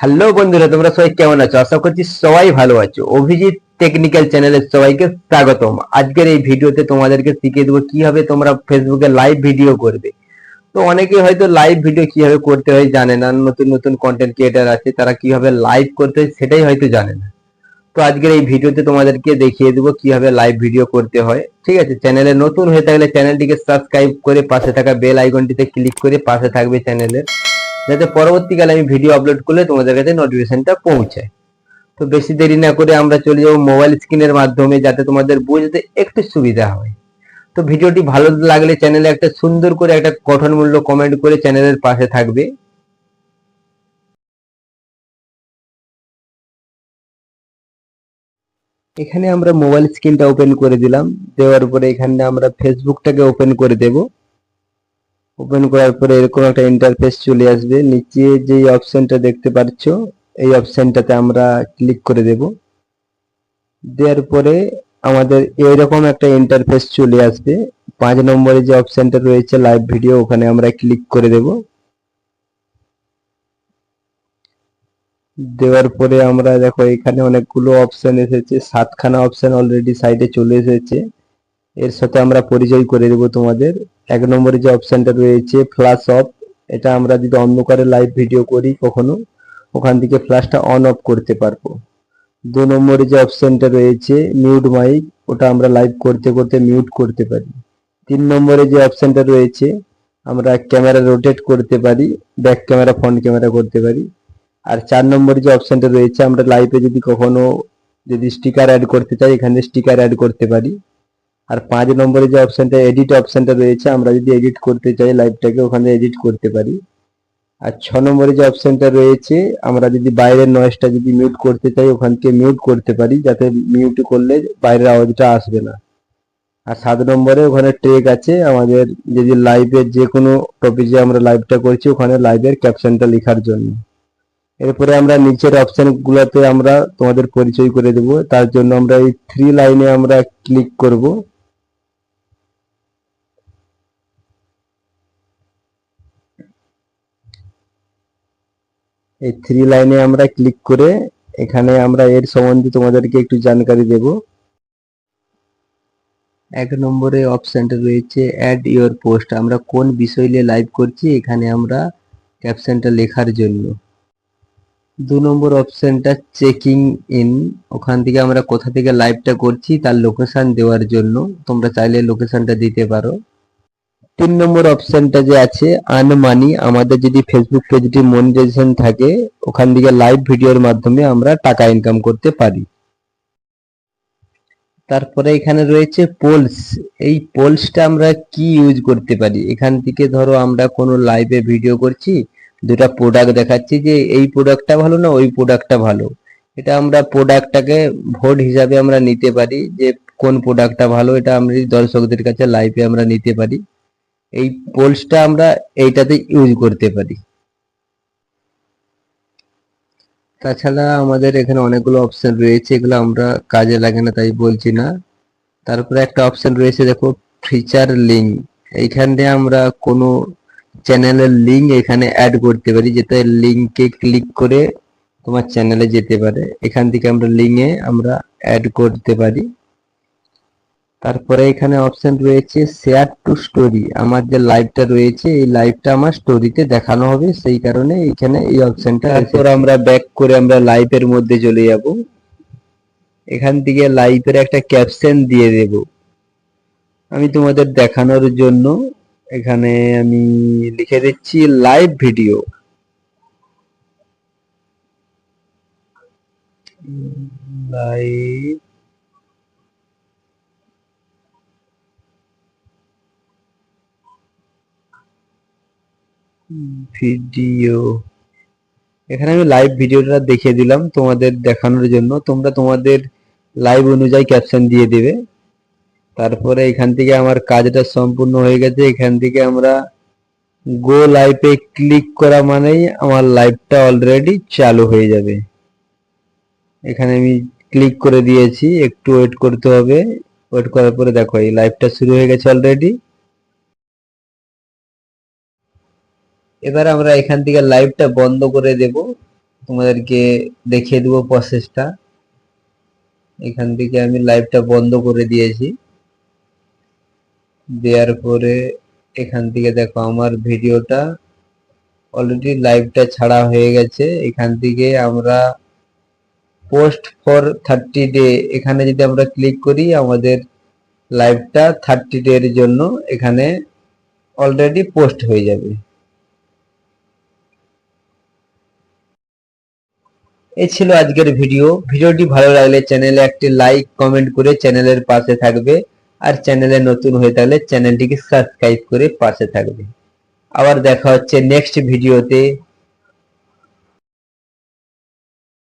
Hello বন্ধুরা, তোমরা সবাই কেমন আছো? আশা করছি সবাই ভালো আছো। অভিজিৎ টেকনিক্যাল চ্যানেলের সবাইকে স্বাগতম। আজকের এই ভিডিওতে তোমাদেরকে শিখিয়ে দেবো কীভাবে তোমরা ফেসবুকে লাইভ ভিডিও করবে। তো অনেকে হয়তো লাইভ ভিডিও কীভাবে করতে হয় জানে না, নতুন নতুন কন্টেন্ট ক্রিয়েটার আছে, তারা কীভাবে লাইভ করতে হয় সেটাই হয়তো জানে না। তো আজকের এই ভিডিওতে তোমাদেরকে দেখিয়ে দেবো কীভাবে লাইভ ভিডিও করতে হয়। ঠিক আছে চ্যানেলে নতুন হয়ে থাকলে চ্যানেলটিকে সাবস্ক্রাইব করে পাশে থাকা বেল আইকনটিতে ক্লিক করে পাশে থাকবে চ্যানেলের যাতে পরবর্তীকালে আমি ভিডিও আপলোড করলে তোমাদের কাছে নোটিফিকেশনটা পৌঁছায়। তো বেশি দেরি না করে আমরা চলে যাব মোবাইল স্ক্রিনের মাধ্যমে যাতে তোমাদের বুঝতে একটু সুবিধা হয়। তো ভিডিওটি ভালো লাগলে চ্যানেলে একটা সুন্দর করে একটা গঠনমূল্য কমেন্ট করে চ্যানেলের পাশে থাকবে। এখানে আমরা মোবাইল স্ক্রিনটা ওপেন করে দিলাম। দেওয়ার পরে এখানে আমরা ফেসবুকটাকে ওপেন করে দেব। ওপেন করার পরে এরকম একটা ইন্টারফেস চলে আসবে। নিচে যে অপশনটা দেখতে পাচ্ছ এই অপশনটাতে আমরা ক্লিক করে দেব। দেওয়ার পরে আমাদের এরকম একটা ইন্টারফেস চলে আসবে। পাঁচ নম্বরে যে অপশনটা রয়েছে লাইভ ভিডিও ওখানে আমরা ক্লিক করে দেব। দেওয়ার পরে আমরা দেখো এখানে অনেকগুলো অপশন এসেছে। সাতখানা অপশন অলরেডি সাইডে চলে এসেছে। এর সাথে আমরা পরিচয় করে দেব তোমাদের। এক নম্বরে যে অপশনটা রয়েছে ফ্ল্যাশ অফ এটা আমরা যদি অন্ধকারে লাইভ ভিডিও করি কখনো, ওখান থেকে ফ্ল্যাশটা অন অফ করতে পারব। দু নম্বরে যে অপশনটা রয়েছে মিউট মাইক ওটা আমরা লাইভ করতে করতে মিউট করতে পারি। তিন নম্বরে যে অপশনটা রয়েছে, আমরা ক্যামেরা রোটেট করতে পারি ব্যাক ক্যামেরা ফ্রন্ট ক্যামেরা করতে পারি। আর চার নম্বরে যে অপশনটা রয়েছে, আমরা লাইভে যদি কখনো যদি স্টিকার অ্যাড করতে চাই, এখানে স্টিকার অ্যাড করতে পারি। আর পাঁচ নম্বরে যে অপশনটা এডিট অপশনটা রয়েছে, আমরা যদি এডিট করতে চাই লাইভটাকে ওখানে এডিট করতে পারি। আর ছ নম্বরে যে অপশনটা রয়েছে, আমরা যদি বাইরের নয়েজটা যদি মিউট করতে চাই ওখান থেকে মিউট করতে পারি, যাতে মিউট করলে বাইরের আওয়াজটা আসবে না। আর সাত নম্বরে ওখানে ট্রেক আছে, আমাদের যদি লাইভের যে কোনো টপিকে আমরা লাইভটা করছি, ওখানে লাইভের ক্যাপশনটা লেখার জন্য। এরপরে আমরা নিচের অপশন গুলোতে আমরা তোমাদের পরিচয় করে দেব। তার জন্য আমরা এই থ্রি লাইনে আমরা ক্লিক করব। এই থ্রি লাইনে আমরা ক্লিক করে এখানে আমরা এর সম্বন্ধে তোমাদেরকে একটু জানকারি দেব। এক নম্বরে অপশনটা রয়েছে অ্যাড ইওর পোস্ট আমরা কোন বিষয় নিয়ে লাইভ করছি এখানে আমরা ক্যাপশনটা লেখার জন্য। দু নম্বর অপশনটা চেকিং ইন ওখান থেকে আমরা কোথা থেকে লাইভটা করছি তার লোকেশান দেওয়ার জন্য। তোমরা চাইলে লোকেশানটা দিতে পারো। তিন নম্বর অপশনটা যে আছে আনমানি আমাদের যদি ফেসবুক পেজটি মনিটাইজেশন থাকে, ওখান থেকে লাইভ ভিডিওর মাধ্যমে আমরা টাকা ইনকাম করতে পারি। তারপরে এখানে রয়েছে পোলস এই পোলসটা আমরা কি ইউজ করতে পারি? এখান থেকে ধরো আমরা কোনো লাইভে ভিডিও করছি, দুটা প্রোডাক্ট দেখাচ্ছি যে এই প্রোডাক্টটা ভালো না ওই প্রোডাক্টটা ভালো। এটা আমরা প্রোডাক্টটাকে ভোট হিসাবে আমরা নিতে পারি যে কোন প্রোডাক্টটা ভালো, এটা আমরা দর্শকদের কাছে লাইভে আমরা নিতে পারি। এই পোলসটা আমরা এইটাতে ইউজ করতে পারি। তাছাড়া আমাদের এখানে অনেকগুলো অপশন রয়েছে, এগুলো আমরা কাজে লাগে না, তাই বলছি না। তারপরে একটা অপশন রয়েছে, দেখো ফিচার লিঙ্ক এইখান দিয়ে আমরা কোনো চ্যানেলের লিঙ্ক এখানে অ্যাড করতে পারি যেটা লিঙ্কে ক্লিক করে তোমার চ্যানেলে যেতে পারে। এখান থেকে আমরা লিঙ্কে আমরা অ্যাড করতে পারি। তারপরে এখানে অপশন রয়েছে শেয়ার টু স্টোরি আমার যে লাইভটা রয়েছে, এই লাইভটা আমার স্টোরিতে দেখানো হবে। সেই কারণে এখানে এই অপশনটা তারপর আমরা ব্যাক করে আমরা লাইভের মধ্যে চলে যাব। এখান থেকে লাইভের একটা ক্যাপশন দিয়ে দেব। আমি তোমাদের দেখানোর জন্য এখানে আমি লিখে দিচ্ছি লাইভ ভিডিও লাইভ ভিডিও। এখানে আমি লাইভ ভিডিওটা দেখিয়ে দিলাম তোমাদের দেখানোর জন্য। তোমরা তোমাদের লাইভ অনুযায়ী ক্যাপশন দিয়ে দেবে। তারপরে এখান থেকে আমার কাজটা সম্পূর্ণ হয়ে গেছে। এখান থেকে আমরা গো লাইভে ক্লিক করা মানেই আমার লাইভটা অলরেডি চালু হয়ে যাবে। এখানে আমি ক্লিক করে দিয়েছি। একটু ওয়েট করতে হবে। ওয়েট করার পরে দেখো, এই লাইভটা শুরু হয়ে গেছে অলরেডি এবার আমরা এখান থেকে লাইভটা বন্ধ করে দেব। তোমাদেরকে দেখিয়ে দেবো প্রসেসটা এখান থেকে আমি লাইভটা বন্ধ করে দিয়েছি। দেওয়ার পরে এখান থেকে দেখো আমার ভিডিওটা অলরেডি লাইভটা ছাড়া হয়ে গেছে। এখান থেকে আমরা পোস্ট ফর থার্টি ডে এখানে যদি আমরা ক্লিক করি, আমাদের লাইভটা থার্টি ডে এর জন্য এখানে অলরেডি পোস্ট হয়ে যাবে। এই ছিল আজকের ভিডিও। ভিডিওটি ভালো লাগলে চ্যানেলে একটি লাইক, কমেন্ট করে চ্যানেলের পাশে থাকবে। আর চ্যানেলে নতুন হয়ে থাকলে চ্যানেলটিকে সাবস্ক্রাইব করে পাশে থাকবে। আবার দেখা হচ্ছে নেক্সট ভিডিওতে।